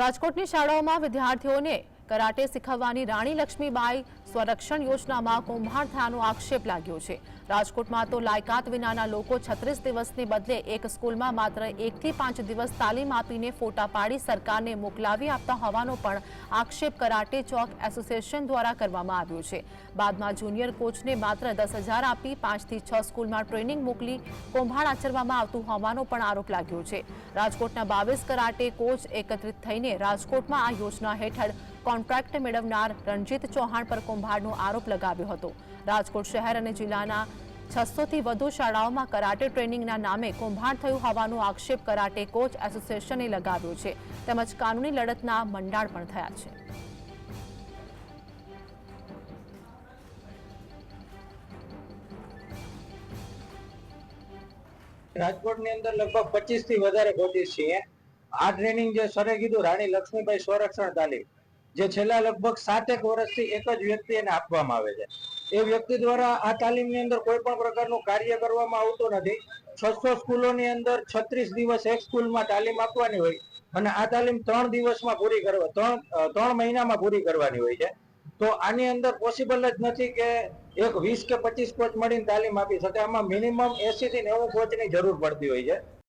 રાજકોટની શાળાઓમાં વિદ્યાર્થીઓને કરાટે શીખવવાની રાણી લક્ષ્મીબાઈ સ્વરક્ષણ યોજનામાં કૌભાંડ થયાનો આક્ષેપ લાગ્યો છે. રાજકોટમાં તો લાયકાત વિનાના લોકો છત્રીસ દિવસને બદલે એક સ્કૂલમાં માત્ર એકથી પાંચ દિવસ તાલીમ આપીને ફોટા પાડી સરકારને મોકલાવી આપતા હોવાનો પણ આક્ષેપ કરાટે ચોક એસોસિએશન દ્વારા કરવામાં આવ્યો છે. બાદમાં જુનિયર કોચને માત્ર દસ હજાર આપી પાંચથી છ સ્કૂલમાં ટ્રેનિંગ મોકલી કૌભાંડ આચરવામાં આવતું હોવાનો પણ આરોપ લાગ્યો છે. રાજકોટના બાવીસ કરાટે કોચ એકત્રિત થઈને રાજકોટમાં આ યોજના હેઠળ કોન્ટ્રાક્ટ મેળવનાર રણજીત ચૌહાણ પર કૌભાંડનો આરોપ લગાવ્યો હતો. રાજકોટ શહેર અને જિલ્લાના છસોથી વધુ શાળાઓમાં કરાટે ટ્રેનિંગના નામે કૌભાંડ થયું હોવાનો આક્ષેપ કરાટે કોચ એસોસિએશને લગાવ્યો છે. તેમજ કાનૂની લડતના મંડાણ પણ થયા છે. રાજકોટની અંદર લગભગ પચીસથી વધારે કોચિસ છીએ. આ ટ્રેનિંગ જે સરે કીધું, રાણી લક્ષ્મીભાઈ સંરક્ષણ તાલીમ. જે છેલ્લા લગભગ સાતેક વર્ષથી એક જ વ્યક્તિ એને આપવામાં આવે છે. એ વ્યક્તિ દ્વારા આ તાલીમની અંદર કોઈ પણ પ્રકારનું કાર્ય કરવામાં આવતું નથી. છસો સ્કૂલોની અંદર છત્રીસ દિવસ એક સ્કૂલમાં તાલીમ આપવાની હોય અને આ તાલીમ ત્રણ દિવસમાં પૂરી કરવા, ત્રણ ત્રણ મહિનામાં પૂરી કરવાની હોય છે. તો આની અંદર પોસિબલ જ નથી કે એક વીસ કે પચીસ કોચ મળીને તાલીમ આપી શકે. આમાં મિનિમમ એસી થી નેવું કોચની જરૂર પડતી હોય છે.